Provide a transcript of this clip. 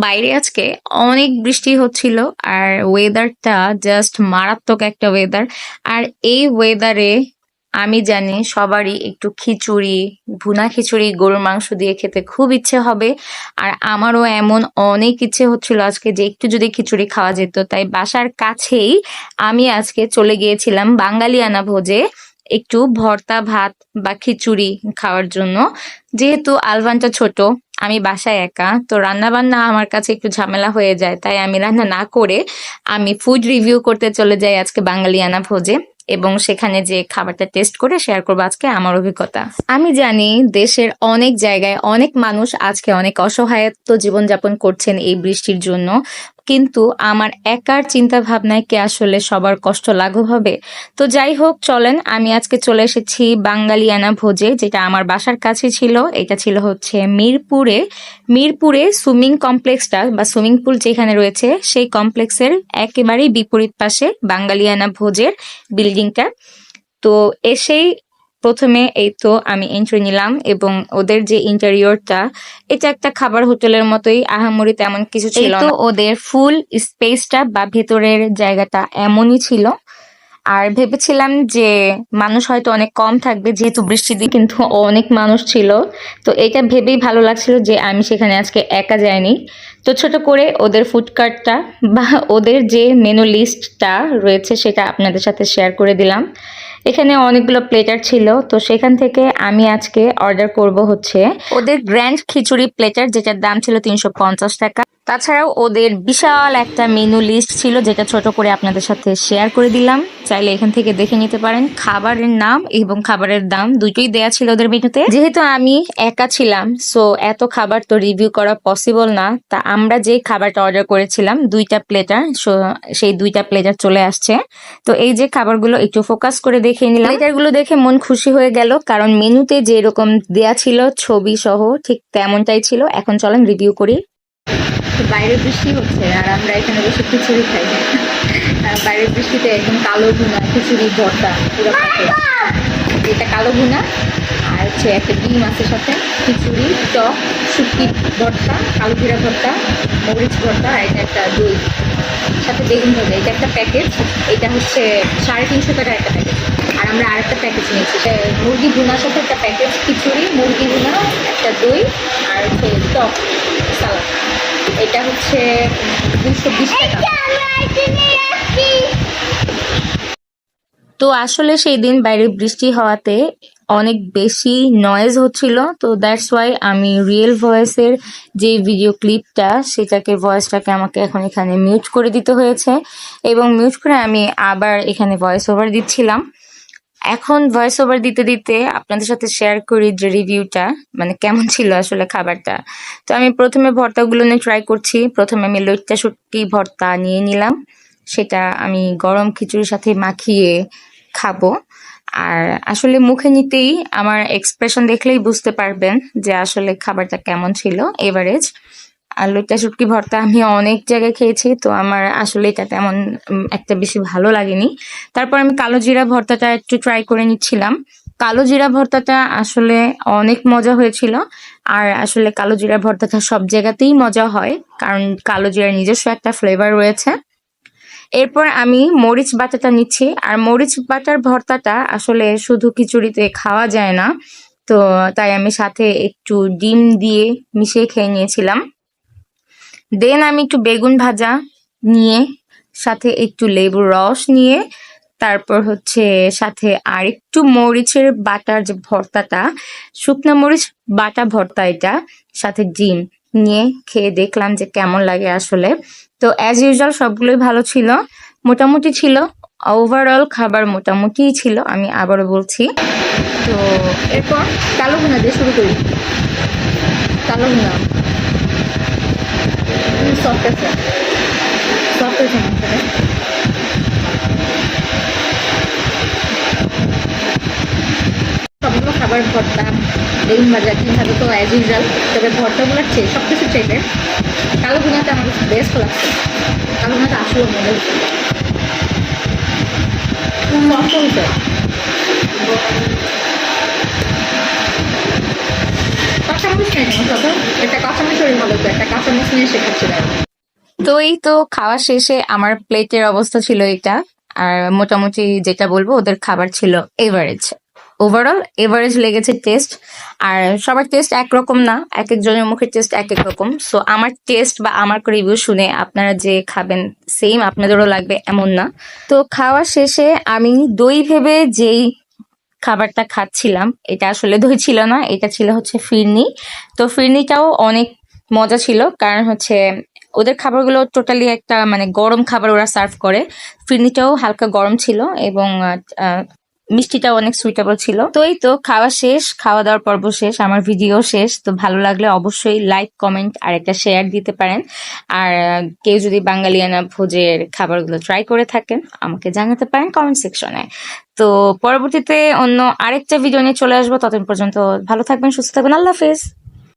বাইরে আজকে অনেক বৃষ্টি হচ্ছিল আর ওয়েদারটা জাস্ট মারাত্মক একটা ওয়েদার আর এই ওয়েদারে আমি জানি সবারই একটু খিচুড়ি, ভুনা খিচুড়ি, গরুর মাংস দিয়ে খেতে খুব ইচ্ছে হবে। আর আমারও এমন অনেক ইচ্ছে হচ্ছিল আজকে যে একটু যদি খিচুড়ি খাওয়া যেত। তাই বাসার কাছেই আমি আজকে চলে গিয়েছিলাম বাঙালিয়ানা ভোজে। একটু ভর্তা, ভাত বা খিচুড়ি খাওয়ার জন্য। যেহেতু আলবানটা ছোট, আমি বাসায় একা, তো রান্না বান্না আমার কাছে একটু ঝামেলা হয়ে যায়, তাই আমি রান্না না করে আমি ফুড রিভিউ করতে চলে যাই আজকে বাঙালিয়ানা ভোজে এবং সেখানে যে খাবারটা টেস্ট করে শেয়ার করব আজকে আমার অভিজ্ঞতা। আমি জানি দেশের অনেক জায়গায় অনেক মানুষ আজকে অনেক অসহায়ত্ব জীবনযাপন করছেন এই বৃষ্টির জন্য। কিন্তু আমার একার চিন্তা ভাবনায় কি আসলে সবার কষ্ট লাঘব হবে? তো যাই হোক, চলেন, আমি আজকে চলে এসেছি বাঙালিয়ানা ভোজে, যেটা আমার বাসার কাছে ছিল। এটা ছিল হচ্ছে মিরপুরে। মিরপুরে সুইমিং কমপ্লেক্সটা বা সুইমিং পুল যেখানে রয়েছে, সেই কমপ্লেক্সের একেবারেই বিপরীত পাশে বাঙালিয়ানা ভোজের বিল্ডিংটা। তো এসেই প্রথমে এই তো আমি এন্ট্রি নিলাম এবং ওদের যে ইন্টেরিয়রটা এটা একটা খাবার হোটেলের মতোই আহামরি তেমন কিছু ছিল তো ওদের ফুল স্পেসটা বা ভেতরের জায়গাটা এমনই ছিল। আর ভেবেছিলাম যে মানুষ হয়তো অনেক কম থাকবে যেহেতু বৃষ্টির দিন কিন্তু অনেক মানুষ ছিল। তো এটা ভেবেই ভালো লাগছিল যে আমি সেখানে আজকে একা যাইনি। তো ছোট করে ওদের ফুড কার্টটা বা ওদের যে মেনু লিস্টটা রয়েছে সেটা আপনাদের সাথে শেয়ার করে দিলাম। এখানে অনেকগুলো প্লেটার ছিল, তো সেখান থেকে আমি আজকে অর্ডার করব হচ্ছে ওদের গ্র্যান্ড খিচুড়ি প্লেটার যেটার দাম ছিল তিনশো পঞ্চাশ টাকা। তাছাড়াও ওদের বিশাল একটা মেনু লিস্ট ছিল, যেটা ছোট করে আপনাদের সাথে শেয়ার করে দিলাম। চাইলে এখান থেকে দেখে নিতে পারেন খাবারের নাম এবং খাবারের দাম। দুটোই দেয়া ছিল ওদের মেনুতে যেহেতু আমি একা ছিলাম সো এত খাবার তো রিভিউ করা পসিবল না। তা আমরা যে খাবারটা অর্ডার করেছিলাম, দুইটা প্লেটার সেই দুইটা প্লেটার চলে আসছে। তো এই যে খাবারগুলো একটু ফোকাস করে দেখে নিলাম। প্লেটারগুলো দেখে মন খুশি হয়ে গেল, কারণ মেনুতে যেরকম দেয়া ছিল ছবি সহ, ঠিক তেমনটাই ছিল। এখন চলেন রিভিউ করি। বাইরে বৃষ্টি হচ্ছে আর আমরা এখানে বসে খিচুড়ি খাই। বাইরের বৃষ্টিতে একদম কালো ভুনা খিচুড়ি ভর্তা পুরো এটা কালো ভুনা আর হচ্ছে একটা ডিম আছে সাথে খিচুড়ি টক শুটকি ভর্তা কালো জিরা ভর্তা মরিচ ভর্তা আর এটা একটা দই সাথে বেগুন ভাজা এটা একটা প্যাকেজ এটা হচ্ছে সাড়ে তিনশো টাকা একটা প্যাকেজ আর আমরা আরেকটা প্যাকেজ নিয়েছি এটা মুরগি ভুনার সাথে একটা প্যাকেজ খিচুড়ি মুরগি ভুনা একটা দই আর হচ্ছে টক সালাদ। এটা হচ্ছে দুশো বিশ টাকা। তো আসলে সেই দিন বাইরে বৃষ্টি হওয়াতে অনেক বেশি নয়েজ হচ্ছিল। তো দ্যাটস ওয়াই আমি রিয়েল ভয়েসের যে ভিডিও ক্লিপটা সেটাকে ভয়েসটাকে আমাকে এখন এখানে মিউট করে দিতে হয়েছে। এবং মিউট করে আমি আবার এখানে ভয়েস ওভার দিচ্ছিলাম। এখন ভয়েস ওভার দিতে দিতে আপনাদের সাথে শেয়ার করি যে রিভিউটা মানে কেমন ছিল আসলে খাবারটা। তো আমি প্রথমে ভর্তাগুলো নিয়ে ট্রাই করছি। প্রথমে আমি লইট্টা শুটকি ভর্তা নিয়ে নিলাম। সেটা আমি গরম খিচুড়ির সাথে মাখিয়ে খাব। আর আসলে মুখে নিতেই আমার এক্সপ্রেশন দেখলেই বুঝতে পারবেন যে আসলে খাবারটা কেমন ছিল এভারেজ আর লইট্টা শুটকি ভর্তা আমি অনেক জায়গায় খেয়েছি, তো আমার আসলে এটা তেমন একটা বেশি ভালো লাগেনি। তারপর আমি কালো জিরা ভর্তাটা একটু ট্রাই করে নিচ্ছিলাম। কালো জিরা ভর্তাটা আসলে অনেক মজা হয়েছিল, আর আসলে কালো জিরা ভর্তাটা সব জায়গাতেই মজা হয়, কারণ কালো জিরার নিজস্ব একটা ফ্লেভার রয়েছে। এরপর আমি মরিচ বাটাটা নিচ্ছি, আর মরিচ বাটার ভর্তাটা আসলে শুধু খিচুড়িতে খাওয়া যায় না, তো তাই আমি সাথে একটু ডিম দিয়ে মিশিয়ে খেয়ে নিয়েছিলাম। দেন আমি একটু বেগুন ভাজা নিয়ে, সাথে একটু লেবুর রস নিয়ে, তারপর হচ্ছে সাথে আর একটু মরিচের বাটার যে ভর্তাটা, শুকনা মরিচ বাটা ভর্তা এটা, সাথে ডিম নিয়ে খেয়ে দেখলাম যে কেমন লাগে আসলে। তো অ্যাজ ইউজুয়াল সবগুলোই ভালো ছিল, মোটামুটি ছিল ওভারঅল খাবার মোটামুটি ছিল, আমি আবারও বলছি। তো এরপর কালো ভুনা দিয়ে শুরু করি। কালো আছে মাংসটা সবগুলো খাবার ভর্তা বেগুন ভাজা, ডিম ভাজা তো অ্যাজ ইউজুয়াল তবে ভর্তাগুলোর চেয়ে সব কিছু চাইতে কালো ভুনাটা আমার বেস্ট লাগছে। কালো ভুনাটা আসলে মনে হচ্ছে। হয়েছে। তো এই তো খাওয়া শেষে আমার প্লেটের অবস্থা ছিল এটা আর মোটামুটি যেটা বলব ওদের খাবার ছিল এভারেজ ওভারঅল এভারেজ লেগেছে টেস্ট আর সবার টেস্ট একরকম না, এক একজনের মুখের টেস্ট এক এক রকম। সো আমার টেস্ট বা আমার রিভিউ শুনে আপনারা যে খাবেন সেম আপনাদেরও লাগবে এমন না। তো খাওয়া শেষে আমি দই ভেবে যেই খাবারটা খাচ্ছিলাম। এটা আসলে দই ছিল না, এটা ছিল হচ্ছে ফিরনি। তো ফিরনিটাও অনেক মজা ছিল, কারণ হচ্ছে ওদের খাবারগুলো টোটালি একটা মানে গরম খাবার ওরা সার্ভ করে। ফিরনিটাও হালকা গরম ছিল এবং মিষ্টিটাও অনেক সুইটেবল ছিল। তো এই তো খাওয়া শেষ, খাওয়া দাওয়ার পর্ব শেষ, আমার ভিডিও শেষ। তো ভালো লাগলে অবশ্যই লাইক কমেন্ট আর একটা শেয়ার দিতে পারেন। আর কেউ যদি বাঙালিয়ানা ভোজের খাবারগুলো ট্রাই করে থাকেন, আমাকে জানাতে পারেন কমেন্ট সেকশনে তো পরবর্তীতে অন্য আরেকটা ভিডিও নিয়ে চলে আসব। ততদিন পর্যন্ত ভালো থাকবেন, সুস্থ থাকবেন। আল্লাহ হাফেজ।